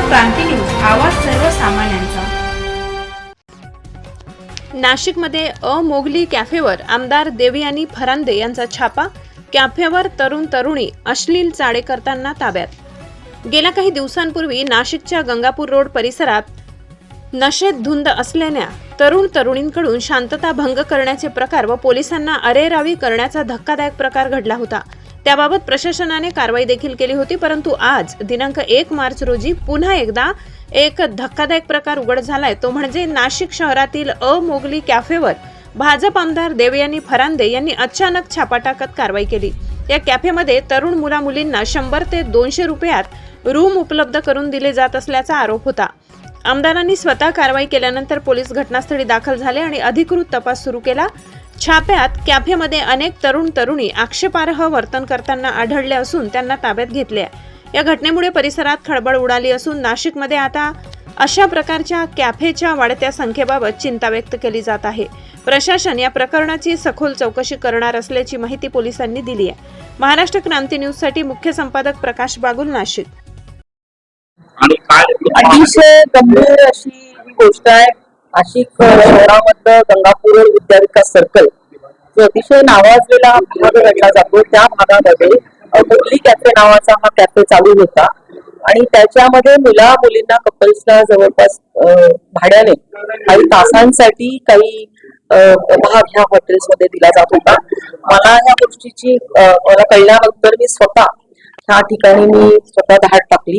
क्रांती news आवाज सर्वसामान्यांचा. नाशिकमध्ये अमोगली कॅफेवर आमदार देवयानी फरांदे यांचा छापा कॅफेवर तरुण तरुणी अश्लील चाळे करताना ताब्यात. गेल्या काही दिवसांपूर्वी नाशिकच्या गंगापूर रोड परिसरात नशेत धुंद असलेल्या तरुण तरुणींकडून शांतता भंग करण्याचे प्रकार व पोलिसांना अरेरावी करण्याचा धक्कादायक प्रकार घडला होता. त्याबाबत प्रशासनाने कारवाई देखील केली होती परंतु आज दिनांक एक मार्च रोजी पुन्हा एकदा एक धक्कादायक प्रकार उघड झालाय. तो म्हणजे नाशिक शहरातील अमोगली कॅफेवर भाजप आमदार देवयानी फरांदे यांनी अचानक छापा टाकत कारवाई केली. या कॅफेमध्ये तरुण मुला मुलींना शंभर ते दोनशे रुपयात रूम उपलब्ध करून दिले जात असल्याचा आरोप होता. आमदारांनी स्वतः कारवाई केल्यानंतर पोलीस घटनास्थळी दाखल झाले आणि अधिकृत तपास सुरू केला. छाप्यात कॅफेमध्ये अनेक तरुण तरुणी आक्षेपार्ह वर्तन करताना आढळले असून त्यांना ताब्यात घेतले आहे. या घटनेमुळे परिसरात खळबळ उडाली असून नाशिकमध्ये आता अशा प्रकारच्या कॅफेच्या वाढत्या संख्येबाबत चिंता व्यक्त केली जात आहे. प्रशासन या प्रकरणाची सखोल चौकशी करणार असल्याची माहिती पोलिसांनी दिली आहे. महाराष्ट्र क्रांती न्यूजसाठी मुख्य संपादक प्रकाश बागुल नाशिक. आणि काय अतिशय गंभीर अशी गोष्ट आहे. नाशिक शहरामधलं गंगापूर विद्या विकास सर्कल जो अतिशय नावाजलेला हा भाग घडला जातो. त्या भागामध्ये मुरली कॅफे नावाचा हा कॅफे चालू होता. आणि त्याच्यामध्ये मुला मुलींना कपल्सला जवळपास भाड्याने काही तासांसाठी काही भाग ह्या हॉटेल्समध्ये दिला जात होता. मला ह्या गोष्टीची मला कळल्यानंतर मी स्वतः ह्या ठिकाणी मी स्वतः धाड टाकली.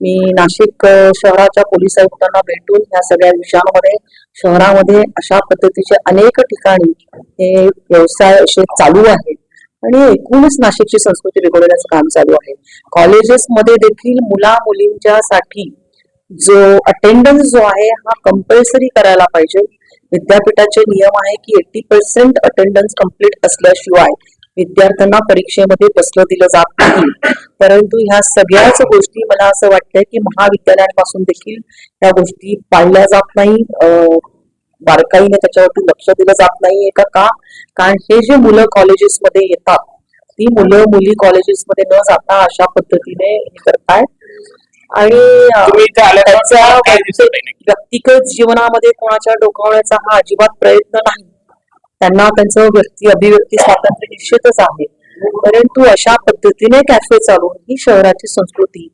मी नाशिक शहराच्या पोलीस आयुक्तांना भेटून ह्या सगळ्या विषयांमध्ये शहरामध्ये अशा पद्धतीचे अनेक ठिकाणी हे व्यवसाय असे चालू आहेत. आणि एकूणच नाशिकची संस्कृती बिघडवण्याचं काम चालू आहे. कॉलेजेस मध्ये देखील मुला मुलींच्यासाठी जो अटेंडन्स जो आहे हा कंपल्सरी करायला पाहिजे. विद्यापीठाचे नियम आहे की एटी पर्सेंट अटेंडन्स कंप्लीट असल्याशिवाय विद्यार्थ्यांना परीक्षेमध्ये बसलं दिलं जात नाही. परंतु ह्या सगळ्याच गोष्टी मला असं वाटतंय की महाविद्यालयांपासून देखील त्या गोष्टी पाळल्या जात नाही. बारकाईने त्याच्यावरती लक्ष दिलं जात नाहीये का? का? कारण हे जे मुलं कॉलेजेसमध्ये येतात ती मुलं मुली कॉलेजेसमध्ये न जाता अशा पद्धतीने हे करताय आणि त्याच्या व्यक्तिगत जीवनामध्ये कोणाच्या डोकावण्याचा हा अजिबात प्रयत्न नाही. त्यांना त्यांचं व्यक्ती अभिव्यक्ती स्वातंत्र्य निश्चितच आहे. परंतु अशा पद्धतीने कॅफे चालून ही शहराची संस्कृती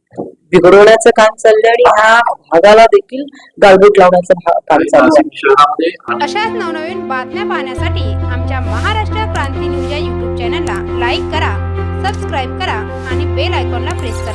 बिघडवण्याचं काम चाललंय आणि ह्या भागाला देखील गाळबोट लावण्याचं काम चालू आहे अशाच नवनवीन बातम्या पाहण्यासाठी आमच्या महाराष्ट्र क्रांती न्यूज या यूट्यूब चॅनलला लाईक करा सबस्क्राईब करा आणि बेल आयकॉनला प्रेस करा.